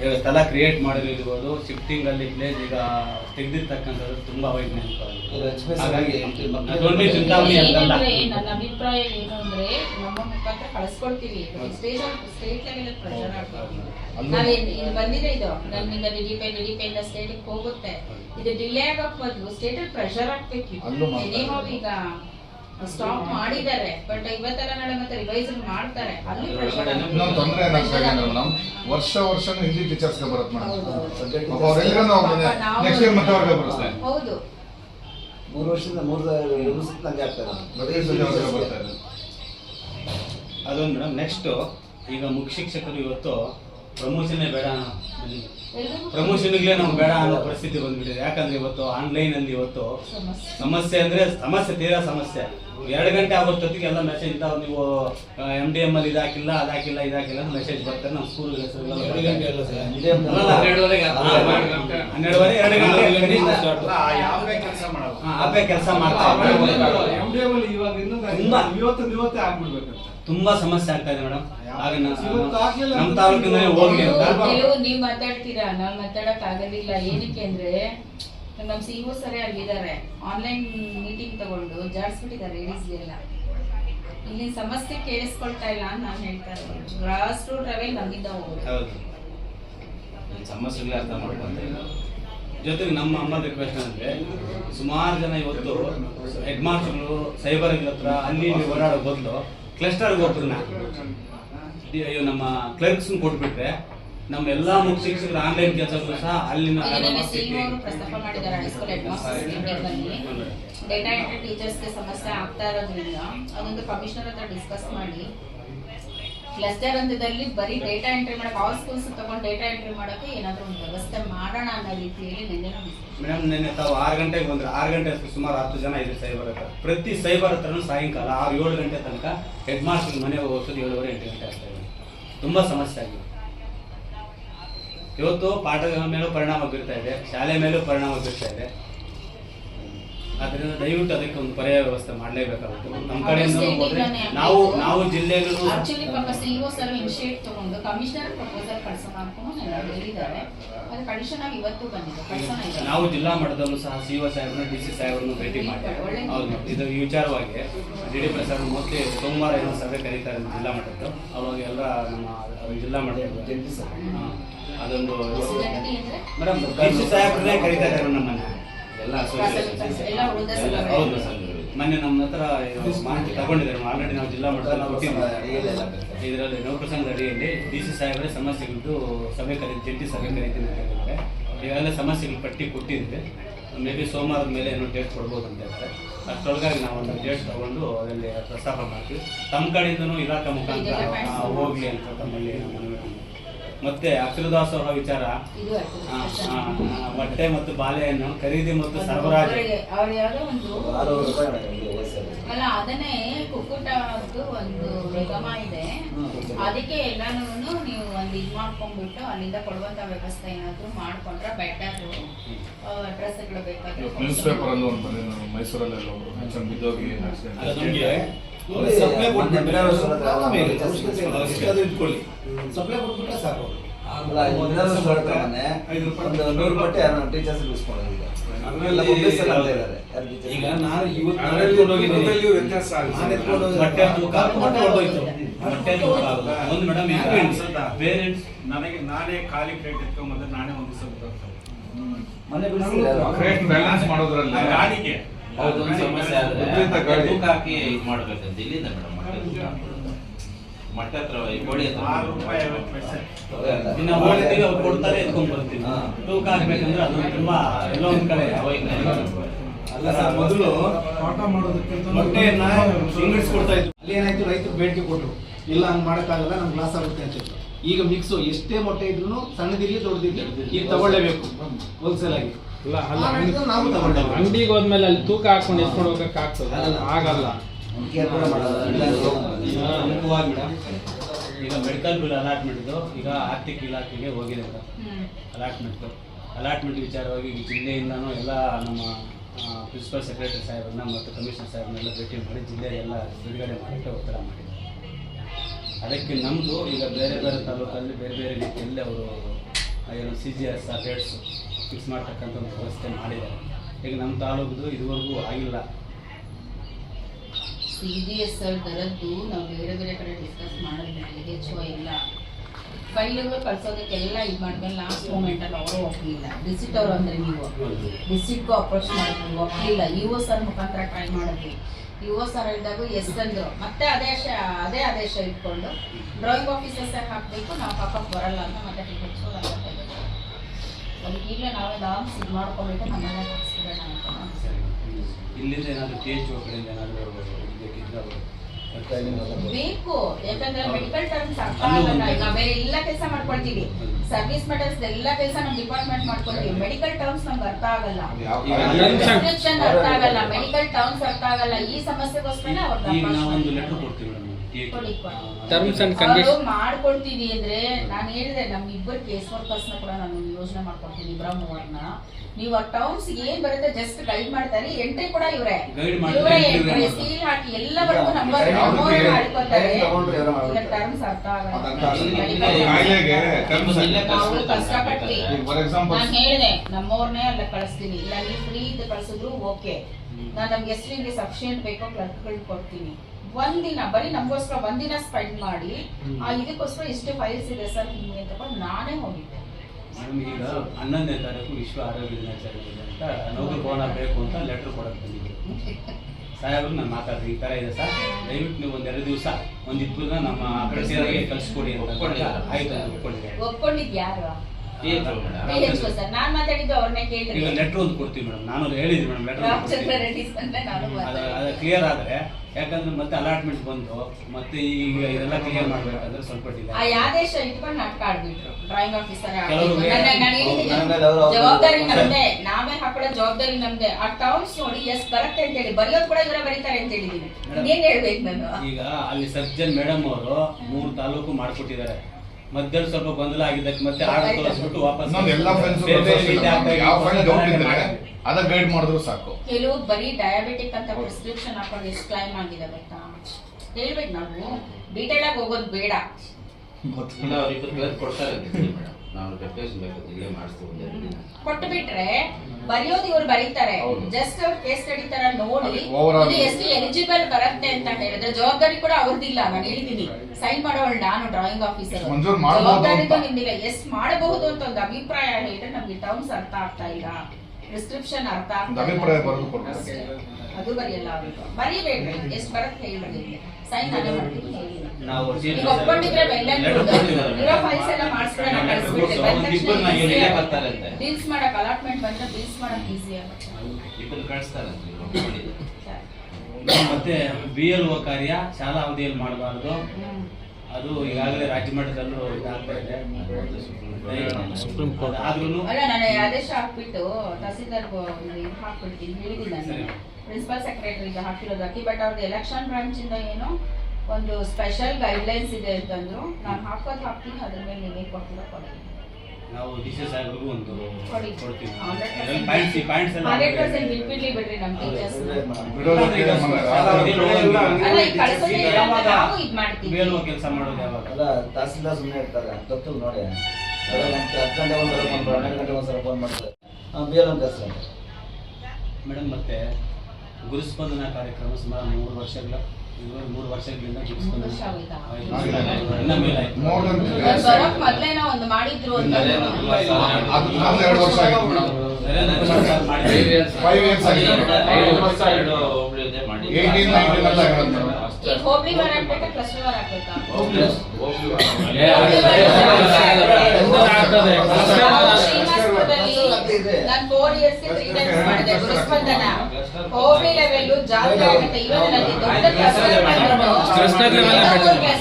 S6: ಈಗ ಸ್ಥಳ ಕ್ರಿಯೇಟ್ ಮಾಡಿರ್ಬೋದು ಶಿಫ್ಟಿಂಗ್ ಅಲ್ಲಿ ಪ್ಲೇಸ್ ಈಗ ತೆಗೆದಿರ್ತಕ್ಕಂಥದ್ದು ತುಂಬಾ ವೈಜ್ಞಾನಿಕ ಹಾಗಾಗಿ ಅದೊಂದೇ ಚಿಂತಾಮಣಿ ಅಂತಲ್ಲ.
S2: ಏನಂದ್ರೆ ನನ್ನ ಅಭಿಪ್ರಾಯ ಏನು ಅಂದ್ರೆ ನಮ್ಮ ಮುಖಾಂತರ ಕಳಿಸ್ಕೊಡ್ತೀವಿ. ಸ್ಟೇಜ್ ಸ್ಟೇಟ್ ಲೆವೆಲ್ ಇದು ಬಂದಿದೆ ಇದು. ನನ್ನಿಂದ ಡಿಡಿಪೈ ಡಿಡಿಪೈ ಇಂದ ಸ್ಟೇಟ್ ಹೋಗುತ್ತೆ. ಇದು ಡಿಲೇ ಆಗಕ್ ಬದಲು ಸ್ಟೇಟ್ ಅಲ್ಲಿ ಪ್ರೆಷರ್. ಎನಿಹೌ ಈಗ ಸ್ಟಾಪ್ ಮಾಡಿದ್ದಾರೆ. ಬಟ್ ಇವತ್ತೆಲ್ಲ ನಾಳೆ ಮತ್ತೆ ರಿವೈಸ್ ಮಾಡ್ತಾರೆ. ಅಲ್ಲಿ.
S4: ಇನ್ನೊಂದು ತೊಂದರೆ ವರ್ಷ ಮೇಡಮ್ ವರ್ಷ ವರ್ಷನೂ ಹಿಂದಿ ಬರುತ್ತೆ ಮೇಡಮ್.
S2: ಹೌದು, ಹೌದು.
S3: ಸಬ್ಜೆಕ್ಟ್
S4: ಪಾಪ ಅವ್ರೆಲ್ಲರೂ
S2: ನಾವು-
S4: ನೆಕ್ಸ್ಟ್ ಇಯರ್ ಮತ್ತೆ ಅವ್ರಿಗೆ ಬರುತ್ತೆ.
S2: ಹೌದು.
S3: ಮೂರು ವರ್ಷದಿಂದ ಮೂರು ನಂಗೆ ಆಗ್ತಾರೆ ಇದೆ.
S4: ಪ್ರತಿ ಸಲ ಅವ್ರಿಗೆ ಬರ್ತಾ ಇದೆ.
S6: ಅದೊಂದು ಮೇಡಮ್ ನೆಕ್ಸ್ಟ್ ಈಗ ಮುಖ್ಯ ಶಿಕ್ಷಕರು ಇವತ್ತು ಪ್ರಮೋಷನ್ನೇ ಬೇಡ ಅನ್ನೋ ಪ್ರಮೋಷನ್ಗೆ ನಾವು ಬೇಡ ಅನ್ನೋ ಪರಿಸ್ಥಿತಿ ಬಂದ್ಬಿಟ್ಟಿದೆ. ಯಾಕಂದ್ರೆ ಇವತ್ತು ಆನ್ಲೈನ್ ಅಲ್ಲಿ ಇವತ್ತು
S2: ಸಮಸ್ಯೆ.
S6: ಅಂದ್ರೆ ಸಮಸ್ಯೆ ತೀರಾ ಸಮಸ್ಯೆ. ಎರಡು ಗಂಟೆ ಆಗೋಷ್ಟೊತ್ತಿಗೆ ಎಲ್ಲ ಮೆಸೇಜ್ ಇಂತ ನೀವು ಎಂ ಡಿ ಎಂ ಅಲ್ಲಿ ಇದಾಕಿಲ್ಲ ಅದಾಕಿಲ್ಲ ಇದಾಕಿಲ್ಲ ಮೆಸೇಜ್ ಬರ್ತಾರೆ. ನಮ್ಮ ಸ್ಕೂಲ್ ಹನ್ನೆರಡುವರೆ ಎರಡು ಗಂಟೆ.
S7: ಕೆಲಸ ಮಾಡ್ತಾರೆ
S6: ತುಂಬಾ.
S7: ಇವತ್ತು ಇವತ್ತೇ ಆಗ್ಬಿಡ್ಬೇಕಂತ.
S6: ತುಂಬಾ ಸಮಸ್ಯೆ ಆಗ್ತಾ ಇದೆ ಮೇಡಮ್. ಆಗ ನಮ್ಮ ತಾಲೂಕಿನಲ್ಲಿ ಹೋಗ್ಲಿ ಅಂತ.
S2: ಕೆಲವು ನೀವ್ ಮಾತಾಡ್ತೀರಾ? ನಾವ್ ಮಾತಾಡಕ್ ಆಗೋದಿಲ್ಲ. ಏನಕ್ಕೆ ಅಂದ್ರೆ ನಮ್ ಸಿಇಒ ಸರಿ ಅಲ್ಲಿದ್ದಾರೆ ಆನ್ಲೈನ್ ಮೀಟಿಂಗ್ ತಗೊಂಡು ಜಾಡ್ಸ್ಬಿಟ್ಟಿದ್ದಾರೆ ಲೇಡೀಸ್ಗೆಲ್ಲ ಇಲ್ಲಿ ಸಮಸ್ಯೆ ಕೇಳಿಸ್ಕೊಳ್ತಾ ಇಲ್ಲ ಅಂತ ನಾನು ಹೇಳ್ತಾ ಇದ್ದೀನಿ ಗ್ರಾಸ್ ರೂಟ್ ಲೆವೆಲ್ ನಮ್ಮಿಂದ ಹೋಗುತ್ತೆ
S6: ಹೌದು.
S5: ಸಮಸ್ಯೆಗಳೇ ಅರ್ಥ ಮಾಡ್ಕೊಂತ ಇಲ್ಲ.
S6: ಜೊತೆಗೆ ನಮ್ಮ ಅಮ್ಮ ರಿಕ್ವೆಸ್ಟ್ ಅಂದ್ರೆ ಸುಮಾರು ಜನ ಇವತ್ತು ಹೆಡ್ ಮಾಸ್ಟರ್ಗಳು ಸೈಬರ್ ಹತ್ರ ಅಲ್ಲಿ ಇಲ್ಲಿ ಓಡಾಡೋ ಬದಲು ಕ್ಲಸ್ಟರ್ಗೆ ಅಯ್ಯೋ ನಮ್ಮ ಕ್ಲರ್ಕ್ಸ್ ಕೊಟ್ಬಿಟ್ರೆ ನಮ್ಮ ಎಲ್ಲಾ ಮುಖ್ಯ ಶಿಕ್ಷಕರು ಆನ್ಲೈನ್ ಕೆಲಸಗಳು ಸಹ ಅಲ್ಲಿನ
S2: ಡೇಟಾ ಎಂಟ್ರಿ ಟೀಚರ್ಸ್ಗೆ ಸಮಸ್ಯೆ ಆಗ್ತಾ ಇರೋದ್ರಿಂದ ಅದೊಂದು ಕಮಿಷನರ್ ಹತ್ರ ಡಿಸ್ಕಸ್ ಮಾಡಿ ಕ್ಲಸ್ಟರ್ ಹಂತದಲ್ಲಿ ಬರೀ ಡೇಟಾ ಎಂಟ್ರಿ ಮಾಡಕ್ಕೆ ಆಲ್ ಸ್ಕೂಲ್ಸ್ ತಗೊಂಡು ಡೇಟಾ ಎಂಟ್ರಿ ಮಾಡೋಕೆ ಏನಾದರೂ ಒಂದು ವ್ಯವಸ್ಥೆ ಮಾಡೋಣ ಅನ್ನೋ ರೀತಿಯಲ್ಲಿ ನಿನ್ನೆ
S6: ಮೇಡಮ್ ನಿನ್ನೆ ತಾವು ಆರು ಗಂಟೆಗೆ ಬಂದ್ರೆ, ಆರು ಗಂಟೆ ಸುಮಾರು ಹತ್ತು ಜನ ಇದೆ ಸೈಬರ್ ಹತ್ರ. ಪ್ರತಿ ಸೈಬರ್ ಹತ್ರನೂ ಸಾಯಂಕಾಲ ಆರು, ಏಳು ಗಂಟೆ ತನಕ ಹೆಡ್ ಮಾಸ್ಟರ್ ಮನೆ ಹೋಗೋದು ಏಳುವರೆ, ಎಂಟು ಗಂಟೆ ಆಗ್ತಾ ಇದೆ ತುಂಬ ಸಮಸ್ಯೆ ಆಗಿದೆ. ಇವತ್ತು ಪಾಠಗಳ ಮೇಲೂ ಪರಿಣಾಮ ಬೀರ್ತಾ ಇದೆ, ಶಾಲೆ ಮೇಲೂ ಪರಿಣಾಮ ಬೀರ್ತಾ ಇದೆ. ಅದರಿಂದ ದಯವಿಟ್ಟು ಅದಕ್ಕೆ ಒಂದು ಪರ್ಯಾಯ ವ್ಯವಸ್ಥೆ ಮಾಡಲೇಬೇಕಾಗುತ್ತೆ. ನಮ್ಮ ಕಡೆಯಿಂದ ಹೋದ್ರೆ ನಾವು ನಾವು ಜಿಲ್ಲೆಗಳು
S2: ಆಕ್ಚುಲಿ ಪಾಪ ಸಿಇಒ ಸರ್ ಇನಿಷಿಯೇಟ್ ತಗೊಂಡು ಕಮಿಷನರ್ ಪ್ರಪೋಸಲ್ ಕಳ್ಸೋಣ ಅನ್ಕೊಂಡು ನನಗೆ ಹೇಳಿದ್ದಾರೆ ಅದು ಕಂಡೀಷನ್ ಆಗಿ ಇವತ್ತು ಬಂದಿದೆ.
S6: ನಾವು ಜಿಲ್ಲಾ ಮಟ್ಟದಲ್ಲೂ ಸಹ ಸಿ ಒ ಸಾಹೇಬ್ರನ್ನ ಡಿ ಸಿ ಸಾಹೇಬ್ರನ್ನು ಭೇಟಿ ಮಾಡಿ ಹೌದು. ಇದು ಈ ವಿಚಾರವಾಗಿ ಡಿ ಡಿ ಪ್ರಸಾದ್ ಮೋಸ್ಟ್ಲಿ ಸೋಮವಾರ ಏನೋ ಸಭೆ ಕರೀತಾರೆ ಜಿಲ್ಲಾ ಮಟ್ಟದ್ದು. ಅವಾಗ ಎಲ್ಲ ನಮ್ಮ ಜಿಲ್ಲಾ ಮಟ್ಟದ. ಅದೊಂದು ಮೇಡಮ್ ಡಿ ಸಿ ಸಾಹೇಬ್ರನ್ನೇ ಕರೀತಾ ಇದ್ದಾರೆ ನಮ್ಮನ್ನ.
S5: ಎಲ್ಲ
S6: ಸರ್. ಮೊನ್ನೆ ನಮ್ಮ ಹತ್ರ ಮಾಹಿತಿ ತಗೊಂಡಿದ್ದಾರೆ. ಆಲ್ರೆಡಿ ನಾವು ಜಿಲ್ಲಾ ಮಟ್ಟದಲ್ಲಿ ಇದರಲ್ಲಿ ಇದರಲ್ಲಿ ನೌಕರಸಂಘದ ಅಡಿಯಲ್ಲಿ ಡಿ ಸಿ ಸಾಹೇಬರೇ ಸಮಸ್ಯೆಗಳಿದ್ದು ಸಭೆ ಕರೀತಿ ಜಂಟಿ ಸಭೆ ಕರೀತೀನಿ ಅಂತ ಈಗಾಗಲೇ ಸಮಸ್ಯೆಗಳ ಪಟ್ಟಿ ಕೊಟ್ಟಿದ್ದೆ. ಮೇ ಬಿ ಸೋಮವಾರದ ಮೇಲೆ ಏನೋ ಡೇಟ್ ಕೊಡ್ಬೋದು ಅಂತ ಹೇಳ್ತಾರೆ. ಅಷ್ಟರೊಳಗಾಗಿ ನಾವು ಒಂದು ಡೇಟ್ ತಗೊಂಡು ಅದರಲ್ಲಿ ಪ್ರಸ್ತಾಪ ಮಾಡ್ತೀವಿ. ತಮ್ಮ ಕಡೆಯಿಂದನೂ ಇಲಾಖಾ ಮುಖಾಂತರ ಹೋಗಲಿ ಹೋಗ್ಲಿ ಅಂತ ತಮ್ಮಲ್ಲಿ ನಾವು ಮನವಿ ಅವರ ಮತ್ತೆ ಅಕ್ಷರದಾಸೋಹ ವಿಚಾರ ಬಟ್ಟೆ ಮತ್ತು ಬಾಳೆಹಣ್ಣು ಖರೀದಿ ಮತ್ತು ಸರಬರಾಜು.
S2: ಅಲ್ಲ ಅದನ್ನೇ ಕುಕ್ಕುಟದ್ದು ಒಂದು ನಿಗಮ ಇದೆ. ಅದಕ್ಕೆ ಎಲ್ಲಾನು ನೀವು ಒಂದು ಇದು ಮಾಡ್ಕೊಂಡ್ಬಿಟ್ಟು ಅಲ್ಲಿಂದ ಕೊಡುವಂತ ವ್ಯವಸ್ಥೆ ಏನಾದ್ರು ಮಾಡ್ಕೊಂಡ್ರೆ ಬೆಟರ್. ಅಡ್ರೆಸ್ಗಳು ಬೇಕಾದ್ರೆ
S4: ನ್ಯೂಸ್ ಪೇಪರ್ ಅಲ್ಲೂ ಒಂದು ಮೈಸೂರಲ್ಲೆಲ್ಲ ಬಿದ್ದೋಗಿ
S3: ಮಿನರಲ್ ಸ್ಟೋರ್
S8: ಇಟ್ಕೊಳ್ಳಿ ಸಪ್ಲೈ ಕೊಟ್ಬಿಟ್ರೆ ಸಾಕು
S3: ಈಗ
S8: ನಾನು ಇವತ್ತು
S7: ವ್ಯತ್ಯಾಸ
S6: ಮೊಟ್ಟೆ
S8: ಹೊರ್ಟೋಯ್ತು.
S6: ಒಂದು ಮೇಡಮ್ ಪೇರೆಂಟ್ಸ್
S7: ನನಗೆ ನಾನೇ ಖಾಲಿ ಪ್ಲೇಟ್ ಎತ್ಕೊಂಡ್ಬಂದ್ರೆ ನಾನೇ ಒಂದು ದಿವಸ
S3: ಮೊನ್ನೆ ಬಿಡಿಸಿಲ್ಲ
S4: ಬ್ಯಾಲೆನ್ಸ್ ಮಾಡೋದ್ರಲ್ಲಿ
S7: ಗಾಡಿಗೆ
S5: ಹೌದು ಒಂದು ಸಮಸ್ಯೆ ಆದ್ರೆ
S4: ಉದ್ರಿತ ಗಾಡಿ.
S5: ತೂಕ ಹಾಕಿ ಇದು ಮಾಡ್ಬೇಕಂತ ಇಲ್ಲಿಂದ ಮೇಡಮ್ ಮೊಟ್ಟೆ ತೂಕ ಮೊಟ್ಟೆ ಹತ್ರ ಈ ಕೋಳಿ ಹತ್ರ
S7: ರೂಪಾಯಿ ಐವತ್ತು ಪೈಸೆ.
S6: ಇನ್ನ ಹೋಗ್ತೀವಿ ಅವ್ರು ಕೊಡ್ತಾರೆ ಎತ್ಕೊಂಡ್ ಬರ್ತೀವಿ.
S3: ಹಾ.
S6: ತೂಕ ಹಾಕ್ಬೇಕಂದ್ರೆ ಅದು ತುಂಬಾ ಎಲ್ಲೋ ಒಂದ್ ಕಡೆ
S8: ಅಲ್ಲ ಸರ್ ಮೊದಲು ತೋಟ ಮಾಡೋದಕ್ಕಿಂತ ಮೊಟ್ಟೆಯನ್ನ ಇಂಗ್ಲಿಸ್ಕೊಡ್ತಾ ಇದ್ರು ಅಲ್ಲಿ ಏನಾಯ್ತು ರೈತರು ಬೇಡಿಕೆ ಕೊಟ್ರು ಇಲ್ಲ ಹಂಗ್ ಮಾಡಕ್ಕಾಗಲ್ಲ ನಮ್ಗೆ ಲಾಸ್ ಆಗುತ್ತೆ ಅಂತ ಈಗ ಮಿಕ್ಸ್ ಎಷ್ಟೇ ಮೊಟ್ಟೆ ಇದ್ರು ಸಣ್ಣದಿರ್ಲಿ ದೊಡ್ಡದಿರ್ಲಿ ಈಗ ತಗೊಳ್ಳೇಬೇಕು. ಹೋಲ್ಸೇಲ್ ಆಗಿ. ಅಲ್ಲ ನಾವು ತಗೊಳ್ಳೇಬೇಕು
S9: ಅಂಗಡಿಗೆ ಹೋದ್ಮೇಲೆ ಅಲ್ಲಿ ತೂಕ ಹಾಕೊಂಡು ಎತ್ಕೊಂಡು ಹೋಗಕ್ಕೆ ಆಗ್ತದೆ?
S8: ಆಗಲ್ಲ.
S3: ಕೇರ್ ಕೂಡ
S6: ಈಗ ಮೆಡಿಕಲ್ ಬಿಲ್ ಅಲಾಟ್ಮೆಂಟ್ ಈಗ ಆರ್ಥಿಕ ಇಲಾಖೆಗೆ ಹೋಗಿದೆ ಮೇಡಮ್ ಅಲಾಟ್ಮೆಂಟ್ ಅಲಾಟ್ಮೆಂಟ್ ವಿಚಾರವಾಗಿ ಈ ಜಿಲ್ಲೆಯಿಂದನೂ ಎಲ್ಲ ನಮ್ಮ ಪ್ರಿನ್ಸಿಪಲ್ ಸೆಕ್ರೆಟರಿ ಸಾಹೇಬ್ರನ್ನ ಮತ್ತು ಕಮಿಷನರ್ ಸಾಹೇಬ್ನೆಲ್ಲ ಭೇಟಿ ಮಾಡಿ ಜಿಲ್ಲೆ ಎಲ್ಲ ಬಿಡುಗಡೆ ಮಾಡೋಕ್ಕೆ ಒತ್ತಡ ಮಾಡಿದ್ದಾರೆ. ಅದಕ್ಕೆ ನಮ್ಮದು ಈಗ ಬೇರೆ ಬೇರೆ ತಾಲೂಕಲ್ಲಿ ಬೇರೆ ಬೇರೆ ರೀತಿಯಲ್ಲಿ ಅವರು ಏನು C G S R fix ಮಾಡ್ತಕ್ಕಂಥ ಒಂದು ವ್ಯವಸ್ಥೆ ಮಾಡಿದ್ದಾರೆ. ಈಗ ನಮ್ಮ ತಾಲೂಕದು ಇದುವರೆಗೂ ಆಗಿಲ್ಲ.
S2: ಸಿ ಜಿ ಎಸ್ ದರದ್ದು ನಾವು ಬೇರೆ ಬೇರೆ ಕಡೆ ಡಿಸ್ಕಸ್ ಮಾಡೋದ್ರಲ್ಲಿ ಹೆಚ್ ಒ ಇಲ್ಲ ಫೈಲ್ಗಳು ಕಳ್ಸೋದಕ್ಕೆಲ್ಲ ಇದು ಮಾಡ್ಕೊಂಡು ಲಾಸ್ಟ್ ಮೂಮೆಂಟಲ್ಲಿ ಅವರು ಒಪ್ಪಲಿಲ್ಲ ಡಿಸಿಟ್ ಅವರು ಅಂದರೆ ನೀವು. ಡಿಸ್ಟ್ರಿಕ್ಟ್ಗೂ ಅಪ್ರೋಚ್ ಮಾಡ್ಕೊಂಡು ಒಪ್ಪಲಿಲ್ಲ ಯು ಒ ಸರ್ ಮುಖಾಂತರ ಟ್ರೈ ಮಾಡಿದ್ವಿ ಯು ಓ ಸರ್ ಹೇಳಿದಾಗ ಎಸ್ ಅಂದ್ರು. ಮತ್ತೆ ಆದೇಶ, ಅದೇ ಆದೇಶ ಇಟ್ಕೊಂಡು ಡ್ರಾಯಿಂಗ್ ಆಫೀಸರ್ಸ್ ಹಾಕಬೇಕು, ನಾವು ಪಾಪಕ್ಕೆ ಬರಲ್ಲ ಅಂತ ಮತ್ತೆ ಈಗಲೇ ನಾವೇ ನಾಮ್ಸ್ ಇದು ಮಾಡ್ಕೊಂಡ್ಬಿಟ್ಟು ನಮ್ಮನೆ ಹಾಕ್ಸ್ಬಿಡೋಣ ಅಂತ
S6: ಇಲ್ಲಿಂದ ಏನಾದರೂ ಟಿ ಎಚ್ ಕಡೆಯಿಂದ ಏನಾದರೂ ಬೇಕಿದ್ರೆ
S2: ಬೇಕು. ಯಾಕಂದ್ರೆ ಮೆಡಿಕಲ್ ಟರ್ಮ್ಸ್ ಅರ್ಥ ಆಗಲ್ಲ. ಈಗ ಬೇರೆ ಎಲ್ಲ ಕೆಲಸ ಮಾಡ್ಕೊಳ್ತೀವಿ. ಸರ್ವಿಸ್ ಮೆಟಲ್ಸ್ ಎಲ್ಲ ಕೆಲಸ ನಮ್ ಡಿಪಾರ್ಟ್ಮೆಂಟ್ ಮಾಡ್ಕೊಳ್ತೀವಿ. ಮೆಡಿಕಲ್ ಟರ್ಮ್ಸ್ ನಮ್ಗೆ ಅರ್ಥ ಆಗಲ್ಲ. ಪ್ರಿಸ್ಕ್ರಿಪ್ಷನ್ ಅರ್ಥ ಆಗಲ್ಲ. ಮೆಡಿಕಲ್ ಟರ್ಮ್ಸ್ ಅರ್ಥ ಆಗಲ್ಲ. ಈ ಸಮಸ್ಯೆಗೋಸ್ಕರ
S6: ಈಗ ನಾವೊಂದು
S2: ಅವ್ರ
S6: ಲೆಟರ್ ಕೊಡ್ತೀವಿ.
S9: ಟರ್ಮ್ಸ್ ಅಂಡ್ ಕಂಡೀಷನ್
S2: ಮಾಡ್ಕೊಡ್ತೀವಿ ಅಂದ್ರೆ ನಾನು ಹೇಳಿದೆ ನಮ್ ಇಬ್ಬರು ಕೇಸ್ ವರ್ಕರ್ಸ್ನ ಕೂಡ ನಾನು ಯೋಜನೆ ಮಾಡ್ಕೊಡ್ತೀನಿ ಇಬ್ಬರ ಮೂವರ್ನ ನೀವು ಆ ಟರ್ಮ್ಸ್ ಏನ್ ಬರುತ್ತೆ ಜಸ್ಟ್ ಗೈಡ್ ಮಾಡ್ತಾರೆ ಎಂಟ್ರಿ ಕೂಡ ಇವ್ರೆ. ಇವರೇ ಎಂಟ್ರಿ
S6: ಮಾಡ್ತಾರೆ.
S2: ಸೀಲ್ ಹಾಕಿ ಎಲ್ಲವರೆಗೂ ನಂಬರ್
S3: ಬೇರೆ-
S2: ಮಾಡ್ಕೊತಾರೆ
S3: ಮಾಡ್ಬೇಕು.
S2: ಟರ್ಮ್ಸ್ ಅರ್ಥ ಆಗಲ್ಲ.
S4: ಎಕ್ಸಾಂಪಲ್
S2: ನಾನು ಹೇಳಿದೆ ನಮ್ಮವ್ರನ್ನೇ ಅಲ್ಲ ಕಳಿಸ್ತೀನಿ. ಇಲ್ಲ ನೀವು ಫ್ರೀ ಇದ್ದು ಕಳ್ಸಿದ್ರು ಓಕೆ ನಾನು ನಮ್ಗೆ ಎಷ್ಟು ನಿಮ್ಗೆ ಸಫಿಶಿಯಂಟ್ ಬೇಕೋ ಕ್ಲರ್ಕ್ಗಳು ಕೊಡ್ತೀನಿ. ಒಂದಿನ ಬರೀ ನಮಗೋಸ್ಕರ ಒಂದಿನ ಸ್ಪೆಂಡ್ ಮಾಡಿ ಆ ಇದಕ್ಕೋಸ್ಕರ ಇಷ್ಟು ಫೈಲ್ಸ್ ಇದೆ ಸರ್ ಹಿಂಗೆ ಅಂತ ನಾನೇ ಹೋಗಿದ್ದೆ.
S6: ಮೇಡಮ್ ಈಗ ಹನ್ನೊಂದನೇ ತಾರೀಕು ವಿಶ್ವ ಆರೋಗ್ಯ ದಿನಾಚರಣೆ ಇದೆ ಅಂತ ನೌಕರಿ ಭವನ ಬೇಕು ಅಂತ ಲೆಟರ್ ಕೊಡಕ್ಕೆ ಬಂದಿದ್ದೆ. ಸಾಹೇಬ್ರು ನಾನು ಮಾತಾಡ್ತೀನಿ ಈ ಥರ ಇದೆ ಸರ್ ದಯವಿಟ್ಟು ನೀವು ಒಂದೆರಡು ದಿವಸ ಒಂದು ಇಬ್ಬರನ್ನ ನಮ್ಮ ಕಳಿಸಿದಾಗೆ ಕಳಿಸ್ಕೊಡಿ ಅಂತ. ಆಯ್ತು ಅಂತ ಒಪ್ಕೊಂಡಿದ್ದೆ
S2: ಒಪ್ಕೊಂಡಿದ್ ಯಾರು
S6: ಈಗ ಲೆಟ್ರ್ ಒಂದು ಕೊಡ್ತೀವಿ ಮೇಡಮ್ ನಾನು ಹೇಳಿದ್ವಿ ಮೇಡಮ್ ಲೆಟರ್ ಕ್ಲಿಯರ್ ಆದರೆ ಯಾಕಂದ್ರೆ ಮತ್ತೆ ಅಲಾಟ್ಮೆಂಟ್ ಬಂತು ಮತ್ತೆ ಈಗ ಇದೆಲ್ಲ ಕ್ಲಿಯರ್ ಮಾಡ್ಬೇಕಂದ್ರೆ ಸ್ವಲ್ಪ ಡಿಲೇ
S2: ಆ ಆದೇಶ ಇಟ್ಕೊಂಡು ನಾಟಕ ಆಡ್ಬಿಟ್ರು ಡ್ರಾಯಿಂಗ್ ಆಫೀಸರ್ ಜವಾಬ್ದಾರಿ ನಮ್ದೆ. ನಾವೇ ಹಾಕೊಳ್ಳೋ ಜವಾಬ್ದಾರಿ ನಮ್ದೆ. ಆ ಟೌನ್ಸ್ ನೋಡಿ ಎಸ್ ಬರುತ್ತೆ ಅಂತ ಹೇಳಿ. ಬರೆಯೋದು ಕೂಡ ಇವರ ಬರೀತಾರೆ ಅಂತ ಹೇಳಿದೀನಿ. ಏನ್ ಹೇಳ್ಬೇಕು ನಾನು?
S6: ಈಗ ಅಲ್ಲಿ ಸರ್ಜನ್ ಮೇಡಮ್ ಅವರು ಮೂರು ತಾಲೂಕು ಮಾಡ್ಕೊಟ್ಟಿದ್ದಾರೆ. ಮಧ್ಯದಲ್ಲಿ ಸ್ವಲ್ಪ ಗೊಂದಲ ಆಗಿದ್ದಕ್ಕೆ ಮತ್ತೆ ಆಡ ತೋರಿಸ್ಬಿಟ್ಟು ವಾಪಸ್
S4: ಎಲ್ಲ ಫೈಲ್ಸ್
S6: ಬೇರೆ ಬೇರೆ ರೀತಿ ಆಗ್ತಾ
S4: ಯಾವ ಫೈಲ್ ಡೌಟ್ ಇದ್ರೆ ಅದ ಗೈಡ್ ಮಾಡಿದ್ರು ಸಾಕು.
S2: ಕೆಲವು ಬರೀ ಡಯಾಬಿಟಿಕ್ ಅಂತ ಪ್ರಿಸ್ಕ್ರಿಪ್ಷನ್ ಹಾಕೊಂಡು ಎಷ್ಟು ಕ್ಲೈಮ್ ಆಗಿದೆ ಗೊತ್ತಾ? ಹೇಳ್ಬೇಕು ನಾವು. ಡೀಟೇಲ್ ಆಗಿ ಹೋಗೋದು ಬೇಡ.
S5: ಕ್ಲರ್ಕ್ ಕೊಡ್ತಾರೆ ನಾವು ಡೆಕೋರೇಷನ್ ಬೇಕಾದ್ರೆ ಇಲ್ಲೇ ಮಾಡಿಸ್ತೀವಿ
S2: ಕೊಟ್ಟು ಬಿಟ್ರೆ ಬರೆಯೋದು ಇವ್ರು ಬರೀತಾರೆ. ಜಸ್ಟ್ ಅವ್ರ ಕೇಸ್ ಸ್ಟಡಿ ತರ ನೋಡಿ ಇದು ಎಷ್ಟು ಎಲಿಜಿಬಲ್ ಬರುತ್ತೆ ಅಂತ ಹೇಳಿದ್ರೆ ಜವಾಬ್ದಾರಿ ಕೂಡ ಅವ್ರದ್ದಿಲ್ಲ ನಾನು ಹೇಳಿದೀನಿ ಸೈನ್ ಮಾಡೋಳು ನಾನು ಡ್ರಾಯಿಂಗ್ ಆಫೀಸರ್
S4: ಅಂತ.
S2: ನಿಮ್ದಿಲ್ಲ. ಎಷ್ಟ್ ಮಾಡಬಹುದು ಅಂತ ಒಂದು ಅಭಿಪ್ರಾಯ ಹೇಳಿದ್ರೆ ನಮ್ಗೆ ಟರ್ಮ್ಸ್ ಅರ್ಥ ಆಗ್ತಾ ಇಲ್ಲ. ಪ್ರಿಸ್ಕ್ರಿಪ್ಷನ್ ಅರ್ಥ ಆಗ್ತಾ ಅದು ಬರೆಯಲ್ಲ ಅವ್ರಿಗೆ ಎಷ್ಟ್ ಬರುತ್ತೆ ಹೇಳಿ ಸೈನ್ ಅದೇ ಮಾಡ್ತೀನಿ
S6: ನಾವು. ಮತ್ತೆ ಬಿ ಎಲ್ ಓ ಕಾರ್ಯ ಶಾಲಾ ಅವಧಿಯಲ್ಲಿ ಮಾಡಬಾರ್ದು. ಅದು ಈಗಾಗಲೇ ರಾಜ್ಯ ಮಟ್ಟದಲ್ಲೂ ಇದಾಗ್ತಾ ಇದೆ.
S9: Supreme court.
S6: ಆದ್ರೂ
S2: ಅಲ್ಲ ನಾನು ಆದೇಶ ಹಾಕ್ಬಿಟ್ಟು ತಹಸೀಲ್ದಾರ್ ಹಾಕ್ಬಿಡ್ತೀನಿ ಹೇಳಿದ್ದೀನಿ ಪ್ರಿನ್ಸಿಪಲ್ ಸೆಕ್ರೆಟರಿಗೆ ಹಾಕಿರೋದು ಹಾಕಿ ಬಟ್ ಅವ್ರದ್ದು ಎಲೆಕ್ಷನ್ ಬ್ರಾಂಚ್ ಇಂದ ಏನು ಒಂದು ಸ್ಪೆಷಲ್ ಗೈಡ್ಲೈನ್ಸ್ ಇದೆ ಅಂತಂದ್ರು. ನಾನು ಹಾಕೋದು ಹಾಕ್ತೀನಿ ಅದ್ರ ಮೇಲೆ ನೀವೇ ಕೊಟ್ಟಿರೋ ಕೊಡಿ.
S6: ನಾವು ಡಿ ಸಿ ಒಂದು
S2: ಕೊಡಿ.
S6: ಕೊಡ್ತೀವಿ. ಪಾಯಿಂಟ್ಸ್ ಪಾಯಿಂಟ್ಸ್ ಎಲ್ಲ
S2: ಹಂಡ್ರೆಡ್ ಪರ್ಸೆಂಟ್ ಬಿಟ್ಬಿಡ್ಲಿ ಬಿಡ್ರಿ ನಮ್ಮ ಟೀಚರ್ಸ್ ಅಲ್ಲ ಈಗ ಕಳ್ಸೋದೇ ಇಲ್ಲ ಅಂತ ನಾವು ಇದು ಮಾಡ್ತೀವಿ.
S6: ಬಿ ಕೆಲಸ ಮಾಡೋದು ಯಾವಾಗ?
S3: ಅಲ್ಲ ತಹಸೀಲ್ದಾರ್ ಸುಮ್ಮನೆ ಇರ್ತಾರೆ. ಗೊತ್ತು ನೋಡಿ. ಹತ್ತು ಗಂಟೆ ಒಂದ್ಸಲ ಫೋನ್ ಮಾಡಿ ಹನ್ನೆರಡು ಗಂಟೆ ಒಂದ್ಸಲ ಫೋನ್ ಮಾಡ್ತಾರೆ. ಬೇರೆ ಒಂದು ಕೆಲಸ.
S6: ಮೇಡಮ್ ಮತ್ತೆ ಗುರುಸ್ಪಂದನ ಕಾರ್ಯಕ್ರಮ ಸುಮಾರು ಮೂರು ವರ್ಷಗಳ ಮೂರು ವರ್ಷಗಳಿಂದ.
S2: ಬರೋಕ್ ಮೊದ್ಲೇನೋ ಒಂದು ಮಾಡಿದ್ರು ಅಂತ.
S4: Five years ಆಗಿದೆ.
S5: ಐದು ವರ್ಷ ಎರಡು ಒಬ್ಳಿದೆ ಮಾಡಿ
S4: 18, 19 ಎಲ್ಲ ಆಗಿರೋದು.
S2: ಈಗ ಹೋಗ್ಲಿ ವಾರ ಹಾಕ್ಬೇಕಾ ಕ್ಲಸ್ಟರ್ ವಾರ ಹಾಕ್ಬೇಕಾ ನಾನು ಫೋರ್ ಇಯರ್ಸ್ ತ್ರೀ ಟೈಮ್ಸ್ ಮಾಡಿದೆ ಗುರುಸ್ಪಂದನ ಹೋಬಳಿ ಲೆವೆಲ್ ಜಾತ್ರೆ ಆಗುತ್ತೆ ಇವಾಗ ನನಗೆ ದೊಡ್ಡ ಕ್ಲಸ್ಟರ್
S9: Cluster level ಆಗುತ್ತೆ.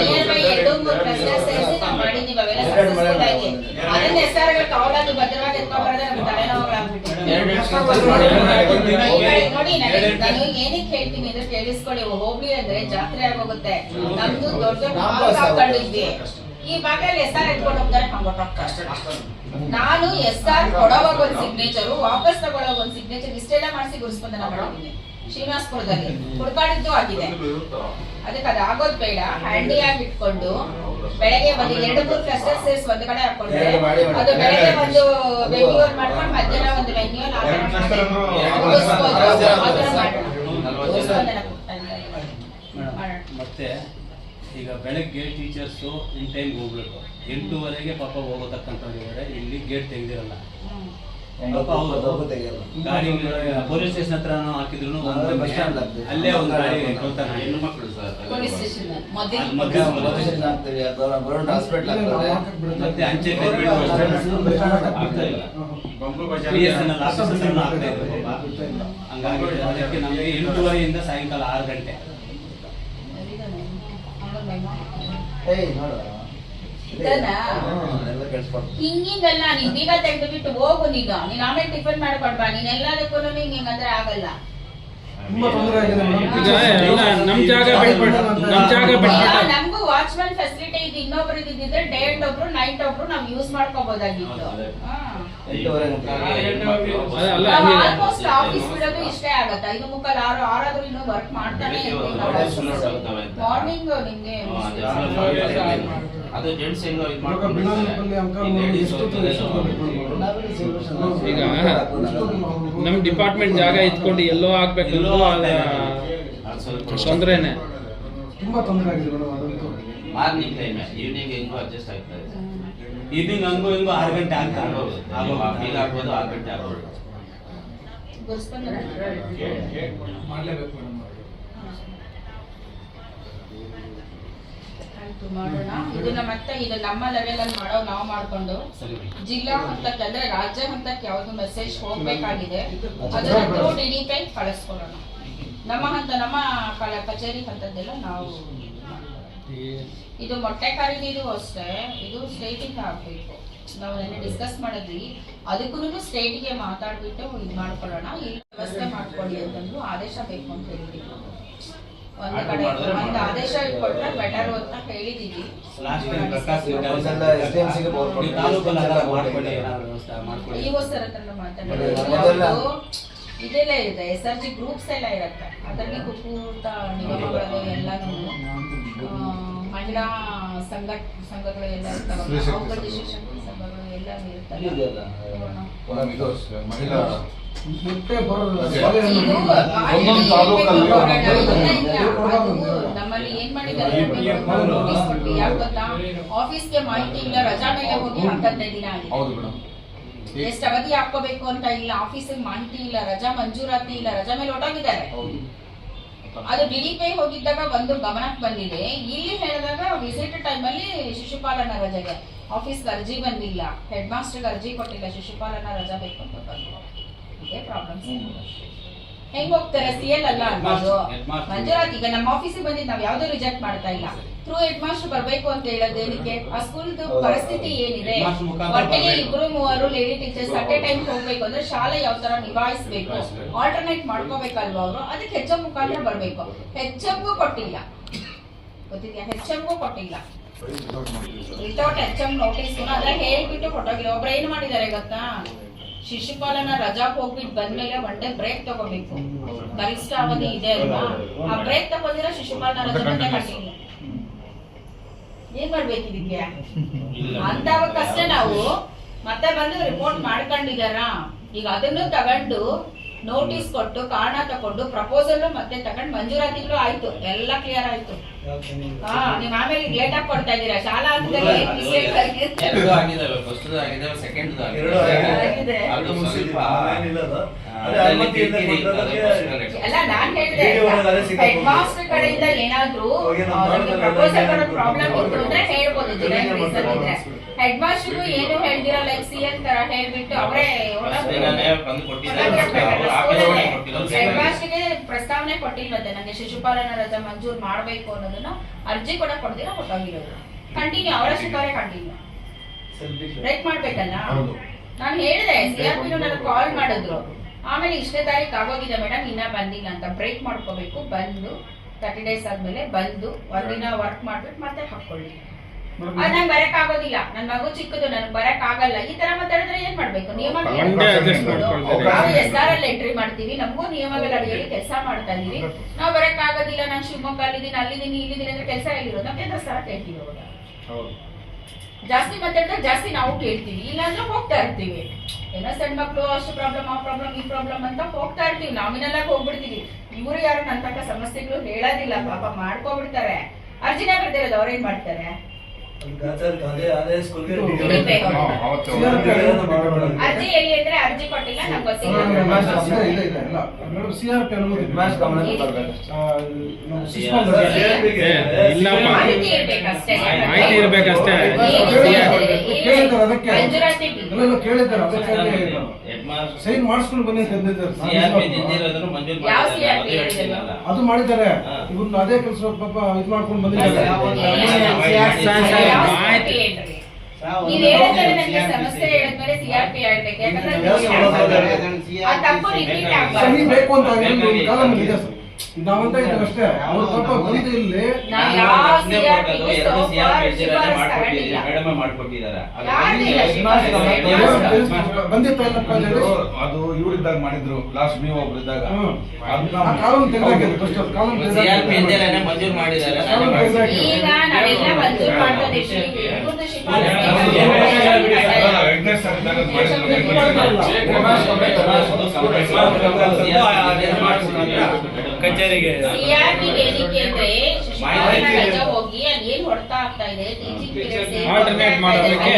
S2: ನಿಯರ್ ಬೈ ಎರಡು ಮೂರು ಕ್ಲಸ್ಟರ್ ಸೇರಿಸಿ ನಾವು ಮಾಡಿದೀವಿ ಅವೆಲ್ಲ ಸಕ್ಸಸ್ಫುಲ್ ಅದನ್ನ ಹೆಸರುಗಳು ತಗೊಳ್ಳೋದು ಏನಕ್ಕೆ ಹೇಳ್ತೀನಿ ಅಂದ್ರೆ ಕೇಳಿಸ್ಕೊಳ್ಳಿ ಹೋಗ್ಲಿ ಅಂದ್ರೆ ಜಾತ್ರೆ ಆಗೋಗುತ್ತೆ ನಮ್ದು ದೊಡ್ಡ ದೊಡ್ಡ ಈ ಭಾಗದಲ್ಲಿ ಎಸ್ ಆರ್ ಎತ್ಕೊಂಡು ಹೋಗ್ತಾರೆ. ನಾನು ಎಸ್ ಆರ್ ಕೊಡೋವಾಗ ಒಂದ್ ಸಿಗ್ನೇಚರ್ ವಾಪಸ್ ತಗೊಳ್ಳೋವಾಗ ಒಂದ್ ಸಿಗ್ನೇಚರ್ ಇಷ್ಟೆಲ್ಲ ಮಾಡಿಸಿ ಗುರುಸ್ಪಂದನ ಮಾಡಿದ್ದೀನಿ ಶ್ರೀನಿವಾಸ್ಪುರದಲ್ಲಿ. ಹುಡ್ಕಾಡಿದ್ದು ಆಗಿದೆ. ಅದಕ್ಕೆ ಅದು ಆಗೋದ್ ಬೇಡ. ಹ್ಯಾಂಡಿ ಆಗಿ ಇಟ್ಕೊಂಡು ಬೆಳಗ್ಗೆ ಒಂದು ಎರಡು ಮೂರು ಕ್ಲಸ್ಟರ್ ಸೇರಿಸಿ ಒಂದ್ ಕಡೆ ಹಾಕೊಂಡ್ರೆ. ಅದು ಬೆಳಗ್ಗೆ ಒಂದು ವೆನ್ಯೂರ್ ಮಾಡ್ಕೊಂಡು ಮಧ್ಯಾಹ್ನ ಒಂದು ವೆನ್ಯೂರ್.
S6: ಮತ್ತೆ ಈಗ ಬೆಳಗ್ಗೆ ಟೀಚರ್ಸು ಇನ್ ಟೈಮ್ ಹೋಗ್ಬೇಕು. ಎಂಟೂವರೆಗೆ ಪಾಪ ಹೋಗತಕ್ಕಂಥವ್ರಿದ್ದಾರೆ ಇಲ್ಲಿ ಗೇಟ್ ತೆಗೆದಿರಲ್ಲ
S2: ಹ್ಮ್.
S6: ಪಾಪ ಅವರು
S3: ತೆಗಿಯಲ್ಲ
S6: ಗಾಡಿ ಪೊಲೀಸ್ ಸ್ಟೇಷನ್ ಹತ್ರ ಹಾಕಿದ್ರು. ಅಲ್ಲೇ ಒಂದು ಗಾಡಿ ಕಳ್ತಾನೆ
S5: ಹೆಣ್ಣು ಮಕ್ಕಳು
S6: ಮತ್ತೆ ಅಂಚೆ. ಹಂಗಾಗಿ ಅದಕ್ಕೆ ನಮಗೆ ಎಂಟೂವರೆಯಿಂದ ಸಾಯಂಕಾಲ ಆರು ಗಂಟೆ.
S3: ಏಯ್
S2: ಇದನ್ನ?
S3: ಹ್ಮ್, ಎಲ್ಲ ಕೆಲ್ಸಪಡ್ತು
S2: ಹಿಂಗಿಂಗಲ್ಲ ನೀನ್ ಬೀಗ ತೆಗೆದು ಬಿಟ್ಟು ಹೋಗು ನೀಗ ನೀನ್ ಆಮೇಲೆ ಟಿಫನ್ ಮಾಡ್ಕೊಡ್ಬಾ. ನೀನ್ ಎಲ್ಲದಕ್ಕೂ ಹಿಂಗಂದ್ರೆ ಆಗಲ್ಲ. ನಮಗೂ ವಾಚ್ಮನ್ ಫೆಸಿಲಿಟಿ ಇದು. ಇನ್ನೊಬ್ರು ಇದ್ದಿದ್ರೆ ಡೇ ಅಂಡ್ ಒಬ್ರು ನೈಟ್ ಒಬ್ರು ನಾವ್ ಯೂಸ್ ಮಾಡ್ಕೋಬಹುದಾಗಿತ್ತು
S9: ಹಂಗೆ-
S2: ಆಲ್ಮೋಸ್ಟ್ ಆಫೀಸ್ ಬಿಡೋದು ಇಷ್ಟೇ ಆಗತ್ತ. ಐದು ಮುಕ್ಕಲ್ ಆರು ಆರಾದ್ರೂ ಇನ್ನೂ ವರ್ಕ್ ಮಾಡ್ತಾನೆ ಮಾರ್ನಿಂಗ್ ನಿಮ್ಗೆ
S5: ಅದು ಜೆಂಟ್ಸ್ ಹೆಂಗೋ ಇದು
S8: ಮಾಡ್ಕೊಂಡು?
S9: ಈಗ ನಮ್ ಡಿಪಾರ್ಟ್ಮೆಂಟ್ ಜಾಗ ಇಟ್ಕೊಂಡು ಎಲ್ಲೋ ಆಗ್ಬೇಕು
S6: ಎಲ್ಲೋ
S9: ತೊಂದ್ರೆನೆ.
S8: ತುಂಬಾ ತೊಂದರೆ ಆಗಿದೆ ಮೇಡಮ್ ಅದಂತೂ.
S5: ಮಾರ್ನಿಂಗ್ ಟೈಮ್ ಈವ್ನಿಂಗ್ ಹೆಂಗೋ ಅಡ್ಜಸ್ಟ್ ಆಗ್ತಾ ಇದೆ.
S6: ಈವ್ನಿಂಗ್ ಹಂಗೋ ಹಿಂಗೋ ಆರು ಗಂಟೆ ಆಗ್ತಾ
S5: ಈಗ ಆಗ್ಬೋದು ಆರು ಗಂಟೆ ಆಗ್ಬೋದು
S8: ಮಾಡ್ಲೇಬೇಕು ಮೇಡಮ್
S2: ಆಯ್ತು ಮಾಡೋಣ. ಇದನ್ನ ಮತ್ತೆ ಇದು ನಮ್ಮ ಲೆವೆಲ್ ಅಲ್ಲಿ ಮಾಡೋ ನಾವು ಮಾಡ್ಕೊಂಡು. ಜಿಲ್ಲಾ ಹಂತಕ್ಕೆ ಅಂದ್ರೆ ರಾಜ್ಯ ಹಂತಕ್ಕೆ ಯಾವ್ದು ಮೆಸೇಜ್ ಹೋಗ್ಬೇಕಾಗಿದೆ. ಅದನ್ನ through D D P I ಕಳಿಸ್ಕೊಡೋಣ. ನಮ್ಮ ಹಂತ ನಮ್ಮ ಕಚೇರಿ ಹಂತದ್ದೆಲ್ಲ ನಾವು ಇದು ಮೊಟ್ಟೆ ಖರೀದಿದು ಅಷ್ಟೇ ಇದು ಸ್ಟೇಟಿಂದ ಆಗ್ಬೇಕು. ನಾವು ನೆನ್ನೆ ಡಿಸ್ಕಸ್ ಮಾಡಿದ್ವಿ. ಅದಕ್ಕೂ ಸ್ಟೇಟ್ಗೆ ಮಾತಾಡ್ಬಿಟ್ಟು ಇದು ಮಾಡ್ಕೊಳ್ಳೋಣ. ಈ ವ್ಯವಸ್ಥೆ ಮಾಡ್ಕೊಳ್ಳಿ ಅಂತಂದು ಆದೇಶ ಬೇಕು ಅಂತ ಹೇಳಿದೀವಿ ಒಂದು ಕಡೆ ಒಂದು ಆದೇಶ ಇಟ್ಕೊಂಡ್ರೆ ಬೆಟರ್ ಅಂತ ಹೇಳಿದೀವಿ. ಇಒ ಸರ್ ಹತ್ರ ಮಾತಾಡೋದು. ಇದೆಲ್ಲ ಇದೆ ಎಸ್ ಆರ್ ಜಿ ಗ್ರೂಪ್ಸ್ ಎಲ್ಲ ಇರುತ್ತೆ. ಅದರಲ್ಲಿ ಕುಕ್ಕೂಟ ನಿಗಮಗಳು ಎಲ್ಲಾನು ಮಹಿಳಾ ಸಂಘ ಸಂಘಗಳು ಎಲ್ಲ
S4: ಶಕ್ತಿ
S2: ಅವುಗಳ ಸಂಘಗಳು. ಎಲ್ಲಾನು ಇರ್ತಲ್ಲ
S4: ಒಂದೊಂದು ತಾಲೂಕಲ್ಲಿ
S2: ನಮ್ಮಲ್ಲಿ ಏನ್ ಮಾಡಿದ್ದಾರೆ ಆಫೀಸ್ಗೆ ಮಾಹಿತಿ ಇಲ್ಲ ರಜಾ ಮೇಲೆ ಹೋಗಿ ಹತ್ತದೈದು ದಿನ ಆಗಿದೆ. ಎಷ್ಟು ಅವಧಿ ಹಾಕೋಬೇಕು ಅಂತ ಇಲ್ಲ ಆಫೀಸಿಗೆ ಮಾಹಿತಿ ಇಲ್ಲ ರಜಾ ಮಂಜೂರಾತಿ ಇಲ್ಲ ರಜಾ ಮೇಲೆ ಹೊರಟೋಗಿದ್ದಾರೆ. ಅದು ಡಿಡಿಪಿ ಹೋಗಿದ್ದಾಗ ಒಂದು ಗಮನಕ್ಕೆ ಬಂದಿದೆ. ಇಲ್ಲಿ ಹೇಳಿದಾಗ ವಿಸಿಟ್ ಅಲ್ಲಿ ಶಿಶುಪಾಲನ ರಜೆಗೆ. ಆಫೀಸ್ಗೆ ಅರ್ಜಿ ಬಂದಿಲ್ಲ. ಹೆಡ್ ಮಾಸ್ಟರ್ಗೆ ಅರ್ಜಿ ಕೊಟ್ಟಿಲ್ಲ ಶಿಶುಪಾಲನ ರಜಾ ಬೇಕು ಅಂತ ಬಂದ್ರು. ಇದೇ ಪ್ರಾಬ್ಲಮ್ಸ್ ಹೆಂಗ್ ಹೋಗ್ತಾರೆ? ಸಿ ಎಲ್ ಅಲ್ಲ ಅನ್ನೋದು ಮಂಜುನಾಥ್ ಈಗ ನಮ್ಮ ಆಫೀಸಿಗೆ ಬಂದಿದ್ದು ನಾವು ಯಾವ್ದು ರಿಜೆಕ್ಟ್ ಮಾಡ್ತಾ ಇಲ್ಲ. ಥ್ರೂ ಹೆಡ್ ಮಾಸ್ಟರ್ ಬರ್ಬೇಕು ಅಂತ ಹೇಳೋದು ಏನಕ್ಕೆ? ಆ ಸ್ಕೂಲ್ದು ಪರಿಸ್ಥಿತಿ ಏನಿದೆ? ಒಟ್ಟಿಗೆ ಇಬ್ರು ಮೂವರು lady teachers at a time ಹೋಗ್ಬೇಕು ಅಂದ್ರೆ ಶಾಲೆ ಯಾವ ತರ ನಿಭಾಯಿಸ್ಬೇಕು. ಆಲ್ಟರ್ನೇಟ್ ಮಾಡ್ಕೋಬೇಕಲ್ವಾ ಅವರು? ಅದಕ್ಕೆ ಹೆಚ್ ಮುಖಾಂತರ ಬರ್ಬೇಕು. ಹೆಚ್ ಎಂಗೂ ಕೊಟ್ಟಿಲ್ಲ. ಗೊತ್ತಿದ್ಯಾ? ಹೆಚ್ ಎಂಗೂ ಕೊಟ್ಟಿಲ್ಲ. ವಿತೌಟ್ ಎಚ್ ಎಂ ನೋಟಿಸ್ ಅದ್ರ ಹೇಳ್ಬಿಟ್ಟು ಕೊಟ್ಟೋಗಿಲ್ಲ ಒಬ್ರು ಏನ್ ಮಾಡಿದ್ದಾರೆ ಗೊತ್ತಾ? ಶಿಶುಪಾಲನ ರಜಾ ಹೋಗ್ಬಿಟ್ಟು ಬಂದ್ಮೇಲೆ ಒನ್ ಡೇ ಬ್ರೇಕ್ ತಗೋಬೇಕು. ಗರಿಷ್ಠ ಅವಧಿ ಇದೆ ಅಲ್ವಾ? ಆ ಬ್ರೇಕ್ ತಗೊಂಡಿರ ಶಿಶುಪಾಲನ ರಜಾ ಕಂಟಿನ್ಯೂ ಏನ್ ಮಾಡ್ಬೇಕು ಇದಕ್ಕೆ? ಅಂತವಕ್ಕಷ್ಟೇ ನಾವು ಮತ್ತೆ ಬಂದು ರಿಪೋರ್ಟ್ ಮಾಡ್ಕೊಂಡಿದಾರ ಈಗ ಅದನ್ನು ತಗೊಂಡು ನೋಟಿಸ್ ಕೊಟ್ಟು ಕಾರಣ ತಕೊಂಡು ಪ್ರಪೋಸಲ್ ಮತ್ತೆ ತಗೊಂಡು ಮಂಜೂರಾತಿಗಳು ಆಯ್ತು. ಎಲ್ಲ ಕ್ಲಿಯರ್ ಆಯ್ತು. ಹಾ ನೀವ್ ಆಮೇಲೆ ಲೇಟ್ ಆಗಿ ಕೊಡ್ತಾ ಇದೀರಾ ಶಾಲಾ ಹಂತದಲ್ಲಿ ಆಗಿದೆ? ಅಲ್ಲ ನಾನ್ ಹೇಳಿದೆ ಹೆಡ್ ಮಾಸ್ಟರ್ ಕಡೆಯಿಂದ ಏನಾದ್ರೂ ಪ್ರಪೋಸಲ್ ಪ್ರಾಬ್ಲಮ್ ಇತ್ತು ಅಂದ್ರೆ ಹೇಳ್ಬೋದು ಜಿಲ್ಲಾ
S3: ಎಲ್ಲ
S2: ಇದ್ರೆ. ಹೆಡ್ ಮಾಸ್ಟರ್ ಏನು ಹೇಳ್ದಿರ ಲೈಕ್ ಸಿ ಎನ್ ತರ ಹೇಳ್ಬಿಟ್ಟು ಅವರೇ ಹೆಡ್ ಮಾಸ್ಟರ್ಗೆ ಪ್ರಸ್ತಾವನೆ ಕೊಟ್ಟಿಲ್ವಂತೆ ನಂಗೆ ಶಿಶುಪಾಲನ ರಜಾ ಮಂಜೂರ್ ಮಾಡ್ಬೇಕು ಅನ್ನೋದನ್ನ ಅರ್ಜಿ ಕೂಡ ಕೊಡ್ದಿರ ಕೊಟ್ಟೋಗಿರೋದು. ಕಂಟಿನ್ಯೂ ಅವರ ಶಿಕಾರೆ ಕಂಟಿನ್ಯೂ. ಬ್ರೇಕ್ ಮಾಡ್ಬೇಕಲ್ಲ? ನಾನು ಹೇಳಿದೆ ಸಿ ಆರ್ ಪಿ ನನಗೆ ಕಾಲ್ ಮಾಡಿದ್ರು. ಆಮೇಲೆ ಇಷ್ಟೇ ತಾರೀಕು ಆಗೋಗಿದೆ ಮೇಡಮ್ ಇನ್ನ ಬಂದಿಲ್ಲ ಅಂತ. ಬ್ರೇಕ್ ಮಾಡ್ಕೋಬೇಕು. ಬಂದು ತರ್ಟಿ ಡೇಸ್ ಆದ್ಮೇಲೆ ಬಂದು ಒಂದಿನ ವರ್ಕ್ ಮಾಡ್ಬಿಟ್ಟು ಮತ್ತೆ ಹಾಕೊಳ್ಳಿ. ಅದ್ ನಂಗೆ ಬರಕ್ ಆಗೋದಿಲ್ಲ ನನ್ ಮಗು ಚಿಕ್ಕದು ನನ್ಗೆ ಬರಕ್ ಆಗಲ್ಲ ಈ ತರ ಮಾತಾಡಿದ್ರೆ ಏನ್ ಮಾಡ್ಬೇಕು?
S9: ನಿಯಮ.
S2: ನಾವು ಎಸ್ ಆರ್ ಅಲ್ಲಿ ಎಂಟ್ರಿ ಮಾಡ್ತೀವಿ. ನಮಗೂ ನಿಯಮಗಳ ಅಡಿಯಲ್ಲಿ ಕೆಲಸ ಮಾಡ್ತಾ ಇದೀವಿ ನಾವು ಬರಕ್ ಆಗೋದಿಲ್ಲ ನಾನು ಶಿವಮೊಗ್ಗ ಅಲ್ಲಿದ್ದೀನಿ ಅಲ್ಲಿದ್ದೀನಿ ಇಲ್ಲಿದ್ದೀನಿ ಅಂದ್ರೆ ಕೆಲಸ ಎಲ್ಲಿರೋದು? ನಾವು ಕೇಂದ್ರ ಸ್ಥಳ ಕೇಳ್ತೀವಿ ಅವಾಗ. ಜಾಸ್ತಿ ಮಾತಾಡಿದ್ರೆ ಜಾಸ್ತಿ ನಾವು ಕೇಳ್ತೀವಿ. ಇಲ್ಲಾಂದ್ರೆ ಹೋಗ್ತಾ ಇರ್ತೀವಿ. ಏನೋ ಸಣ್ಣ ಮಕ್ಕಳು ಅಷ್ಟು ಪ್ರಾಬ್ಲಮ್ ಆ ಪ್ರಾಬ್ಲಮ್ ಈ ಪ್ರಾಬ್ಲಮ್ ಅಂತ ಹೋಗ್ತಾ ಇರ್ತೀವಿ. ನಾಮಿನಲ್ ಆಗಿ ಹೋಗ್ಬಿಡ್ತೀವಿ. ಇವರು ಯಾರು ನನ್ನ ತಕ್ಕ ಸಮಸ್ಯೆಗಳು ಹೇಳೋದಿಲ್ಲ. ಪಾಪ ಮಾಡ್ಕೊಬಿಡ್ತಾರೆ. ಅರ್ಜಿನ ಬರ್ದಿರೋದು ಅವ್ರೇನ್ ಮಾಡ್ತಾರೆ. ಅರ್ಜಿ ಎಲ್ಲಿ ಅಂದ್ರೆ ಅರ್ಜಿ ಕೊಟ್ಟಿಲ್ಲ ನಂಗೆ ಮಾಹಿತಿ ಇರ್ಬೇಕಷ್ಟೇ
S8: ಅದಕ್ಕೆ ಕೇಳಿದ್ದಾರೆ. ಅದಕ್ಕೆ ಸೈನ್ ಮಾಡಿಸ್ಕೊಂಡು ಬನ್ನಿ ಅಂತ ಅಂದಿದ್ದಾರೆ.
S2: ಯಾವ CRP
S5: ಅದು
S8: ಮಾಡಿದ್ದಾರೆ
S5: ಹಾ.
S8: ಇವ್ರನ್ನ ಅದೇ ಕೆಲಸ ಪಾಪ ಇದು ಮಾಡ್ಕೊಂಡು ಬಂದಿದ್ದಾರೆ?
S2: ನೀವ್ ಹೇಳಿದ್ರೆ ಸಮಸ್ಯೆ ಹೇಳಿದ್ಮೇಲೆ ಸಿಆರ್ಪಿ ಹೇಳ್ಬೇಕು ಯಾಕಂದ್ರೆ ಆ ತಪ್ಪು
S8: ಸಹಿ ಬೇಕು ಅಂತ ಕಾಲಮ್ ಇದೆ ಸರ್ ನಾವಂತ ಇದ್ದೀವಿ ಅಷ್ಟೇ ಅವ್ರ ಪಾಪ ಬಂದು ಇಲ್ಲಿ
S2: ನಾವ್ ಯಾವ CRP ಗೂ
S5: ಅದು
S8: ಬಂದಿತ್ತು
S4: ಇವರಿದ್ದಾಗ ಮಾಡಿದ್ರು ಲಾಸ್ಟ್ ನೀವು ಒಬ್ರು ಇದ್ದಾಗ
S8: ಹ್ಮ್.
S4: ಅದನ್ನ
S8: ಆ ಕಾಲಮ್ ತೆಗೆದಾಕಿದ್ರು ಫಸ್ಟ್ ಅದು ಕಾಲಮ್
S5: ಸಿಆರ್ಪಿ ಇದ್ದೀರಲ್ಲ, ಮಂಜೂರು ಮಾಡಿದ್ದಾರೆ ನಾನೇ.
S2: ಈಗ ನಾವೆಲ್ಲ ಮಂಜೂರು ಇವ್ರದ್ದು
S4: ಅದು ಮಾಡಿದ್ರು
S6: ಕಚೇರಿಗೆ.
S2: ಸಿಆರ್ಪಿ ಏನಕ್ಕೆ ಅಂದ್ರೆ ಶಿಶುಪಾಲನ ರಜೆ ಹೋಗಿ ಅಲ್ಲಿ ಏನ್ ಹೊಡ್ತಾ ಆಗ್ತಾ ಇದೆ? ಟೀಚಿಂಗ್
S9: Alternate ಮಾಡೋದಕ್ಕೆ.